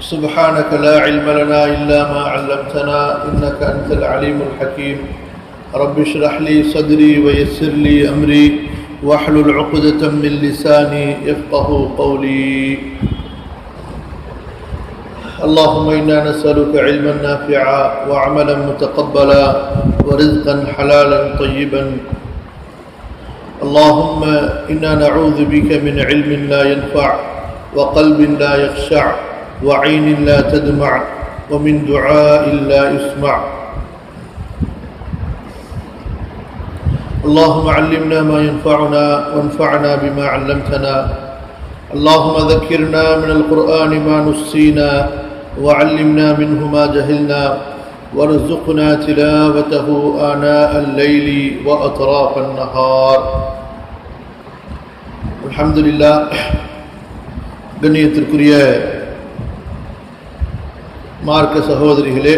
سبحانك لا علم لنا إلا ما علمتنا إنك أنت العليم الحكيم. رب اشرح لي صدري ويسر لي أمري واحلل عقدة من لساني يفقه قولي. اللهم إنا نسألك علما نافعا وعملا متقبلا ورزقا حلالا طيبا. اللهم إنا نعوذ بك من علم لا ينفع وقلب لا يخشع وعين لا تدمع ومن دعاء لا يسمع اللهم علمنا ما ينفعنا وانفعنا بما علمتنا اللهم ذكرنا من القرآن ما نسينا وعلمنا منه ما جهلنا وارزقنا تلاوته آناء الليل وأطراف النهار الحمد لله கண்ணியத்திற்குரிய மார்க்க சகோதரிகளே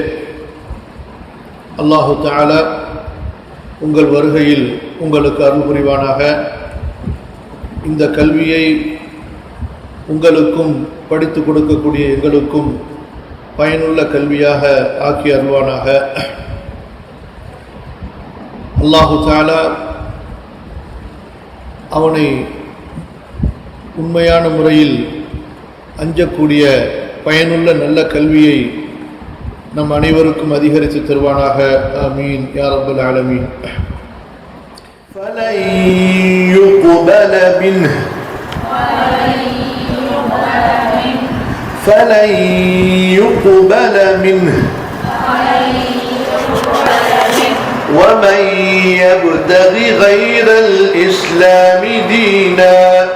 அல்லாஹு தால உங்கள் வருகையில் உங்களுக்கு அருள் புரிவானாக. இந்த கல்வியை உங்களுக்கும் படித்து கொடுக்கக்கூடிய எங்களுக்கும் பயனுள்ள கல்வியாக ஆக்கி அருள்வானாக. அல்லாஹு தாலா அவனை உண்மையான முறையில் அஞ்சக்கூடிய பயனுள்ள நல்ல கல்வியை நம் அனைவருக்கும் அதிகரித்து தருவானாக ஆமீன் யா ரப்பல் ஆலமீன் فلن يقبل منه فلن يقبل منه ومن يبتغي غير الإسلام دينا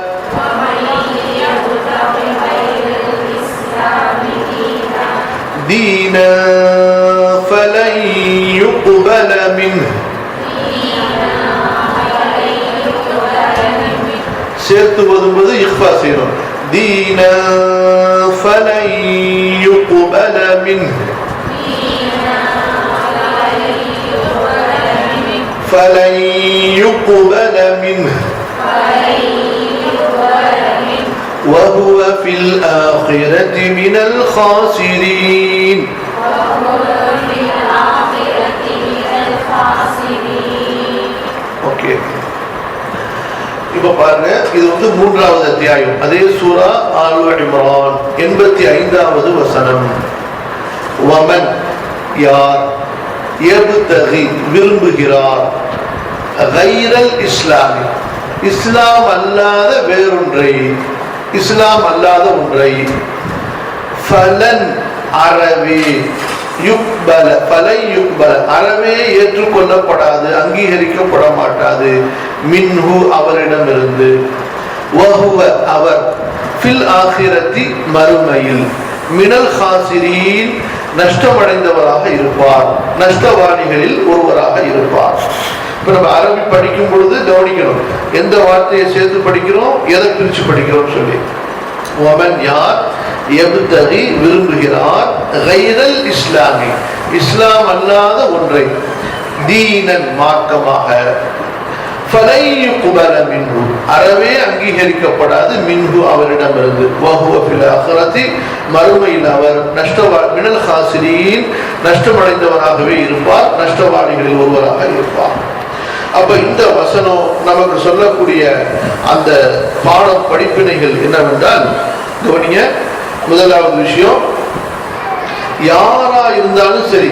دينا சேர்த்து ஓதும்போது இஃபா செய்யணும் தீன فلن يقبل منه فلن يقبل منه وهو في الآخرة من الخاسرين ஓகே இப்போ பாருங்க இது வந்து மூன்றாவது அத்தியாயம். அதே சூரா ஆலு இம்ரான் எண்பத்தி ஐந்தாவது வசனம். வமன் யார்? எபுதகி விரும்புகிறார். கைரல் இஸ்லாமி. இஸ்லாம் அல்லாத வேறொன்றை. இஸ்லாம் அல்லாத ஒன்றை. ஃபலன் அறவே. யுக்பல பலை யுக்பல. அறவே ஏற்றுக்கொள்ளப்படாது அங்கீகரிக்கப்பட மாட்டாது மின்ஹு அவரிடமிருந்து. வஹுவ அவர் ஃபில் ஆகிரத்தி மறுமையில். மினல் ஹாசிரீன் நஷ்டமடைந்தவராக இருப்பார். நஷ்டவாணிகளில் ஒருவராக இருப்பார். இப்போ நம்ம அரபி படிக்கும் பொழுது கவனிக்கணும். எந்த வார்த்தையை சேர்த்து படிக்கிறோம் எதை பிரிச்சு படிக்கிறோம் சொல்லி. ஒமன் யார்? எபுத்தகி விரும்புகிறார் கைரல் இஸ்லாமி. இஸ்லாம் அல்லாத ஒன்றை. தீனன் மார்க்கமாக. அறவே அங்கீகரிக்கப்படாது மின்ஹு அவரிடமிருந்து. வஹுவ மறுமையில் அவர் நஷ்டவா மினல் ஹாசிரியின் நஷ்டமடைந்தவராகவே இருப்பார். நஷ்டவாளிகளில் ஒருவராக இருப்பார். அப்ப இந்த வசனம் நமக்கு சொல்லக்கூடிய அந்த பாடம் படிப்பினைகள் என்னவென்றால் கவனிய முதலாவது விஷயம் யாரா இருந்தாலும் சரி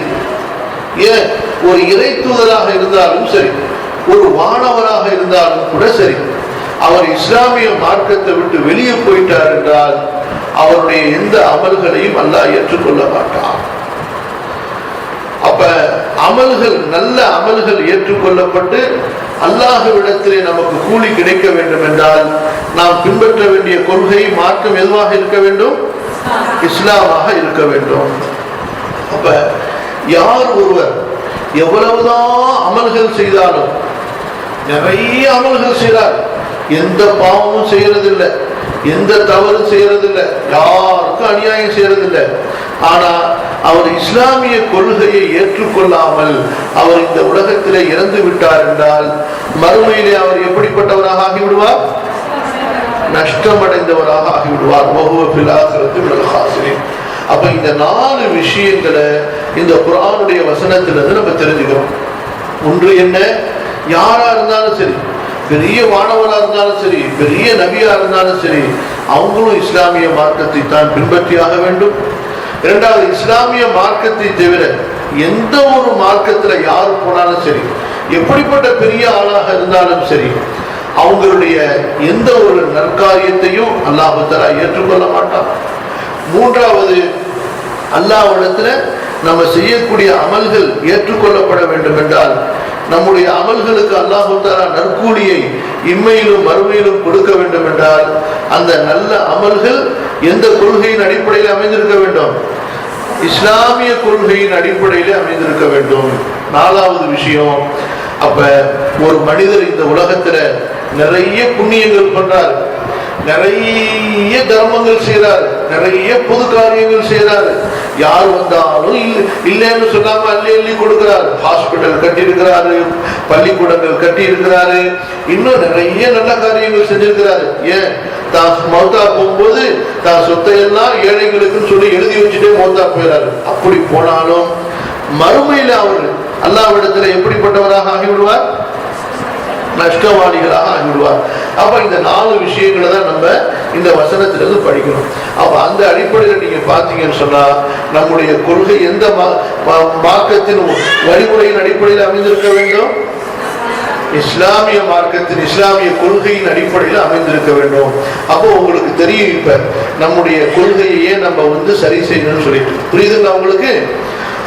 ஏன் ஒரு இறை தூதராக இருந்தாலும் சரி ஒரு வானவராக இருந்தாலும் கூட சரி அவர் இஸ்லாமிய மார்க்கத்தை விட்டு வெளியே போயிட்டார் என்றால் அவருடைய எந்த அமல்களையும் அல்லாஹ் ஏற்றுக்கொள்ள மாட்டான். அப்ப அமல்கள் நல்ல அமல்கள் ஏற்றுக்கொள்ளப்பட்டு அல்லாஹுவிடத்திலே நமக்கு கூலி கிடைக்க வேண்டும் என்றால் நாம் பின்பற்ற வேண்டிய கொள்கை மார்க்கம் எதுவாக இருக்க வேண்டும்? இஸ்லாமாக இருக்க வேண்டும். அப்ப யார் ஒருவர் எவ்வளவுதான் அமல்கள் செய்தாலும் நிறைய அமல்கள் செய்கிறார் எந்த பாவமும் செய்யறதில்லை. எந்த தவறும் செய்யறதில்லை. யாருக்கும் அநியாயம் செய்யறதில்லை. ஆனா அவர் இஸ்லாமிய கொள்கையை ஏற்றுக்கொள்ளாமல் அவர் இந்த உலகத்திலே இறந்து விட்டார் என்றால் மறுமையிலே அவர் எப்படிப்பட்டவராக ஆகிவிடுவார்? நஷ்டமடைந்தவராக ஆகிவிடுவார். அப்ப இந்த நாலு விஷயங்களை இந்த குரானுடைய வசனத்திலிருந்து நம்ம தெரிஞ்சுக்கிறோம் ஒன்று என்ன? யாரா இருந்தாலும் சரி பெரிய மாணவராக இருந்தாலும் சரி பெரிய நபியா இருந்தாலும் சரி அவங்களும் இஸ்லாமிய மார்க்கத்தை தான் பின்பற்றியாக வேண்டும். இரண்டாவது இஸ்லாமிய மார்க்கத்தை தவிர எந்த ஒரு மார்க்கத்துல யாரு போனாலும் சரி எப்படிப்பட்ட பெரிய ஆளாக இருந்தாலும் சரி அவங்களுடைய எந்த ஒரு நற்காரியத்தையும் அல்லாஹு ஏற்றுக்கொள்ள மாட்டான். மூன்றாவது அல்லாஹ்விடத்துல நம்ம செய்யக்கூடிய அமல்கள் ஏற்றுக்கொள்ளப்பட வேண்டும் என்றால் நம்முடைய அமல்களுக்கு அல்லாஹுத்தாரா நற்கூலியை இம்மையிலும் மறுமையிலும் கொடுக்க வேண்டும் என்றால் அந்த நல்ல அமல்கள் எந்த கொள்கையின் அடிப்படையில் அமைந்திருக்க வேண்டும்? இஸ்லாமிய கொள்கையின் அடிப்படையில் அமைந்திருக்க வேண்டும். நாலாவது விஷயம் அப்ப ஒரு மனிதர் இந்த உலகத்துல நிறைய புண்ணியங்கள் பண்றார். நிறைய தர்மங்கள் செய்யறாரு நிறைய பொது காரியங்கள் செய்யறாரு யார் வந்தாலும் இல்லைன்னு சொல்லாம அள்ளி அள்ளி கொடுக்கிறார். ஹாஸ்பிட்டல் கட்டி இருக்கிறாரு பள்ளிக்கூடங்கள் கட்டி இருக்கிறாரு இன்னும் நிறைய நல்ல காரியங்கள் செஞ்சிருக்கிறாரு. ஏன்? தான் மௌத்தா போகும்போது தான் சொத்தையெல்லாம் ஏழைகளுக்குன்னு சொல்லி எழுதி வச்சுட்டே மௌத்தா போயிறாரு. அப்படி போனாலும் மறுமையில அவர் அல்லாவிடத்துல எப்படிப்பட்டவராக ஆகிவிடுவார்? நஷ்டவாளிகளாக ஆகிவிடுவார். அப்ப இந்த நாலு விஷயங்களை தான் நம்ம இந்த வசனத்திலிருந்து படிக்கணும். அப்ப அந்த அடிப்படையில் நீங்க பார்த்தீங்கன்னு சொன்னா நம்முடைய கொள்கை எந்த மார்க்கத்தின் வழிமுறையின் அடிப்படையில் அமைந்திருக்க வேண்டும்? இஸ்லாமிய மார்க்கத்தின் இஸ்லாமிய கொள்கையின் அடிப்படையில் அமைந்திருக்க வேண்டும். அப்போ உங்களுக்கு தெரியும் இப்ப நம்முடைய கொள்கையே நம்ம வந்து சரி செய்யணும்னு சொல்லிட்டு. புரியுதுங்களா உங்களுக்கு?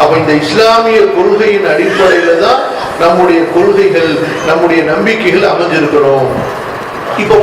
அப்ப இந்த இஸ்லாமிய கொள்கையின் அடிப்படையில தான் நம்முடைய கொள்கைகள் நம்முடைய நம்பிக்கைகள் அமைஞ்சிருக்கணும். இப்போ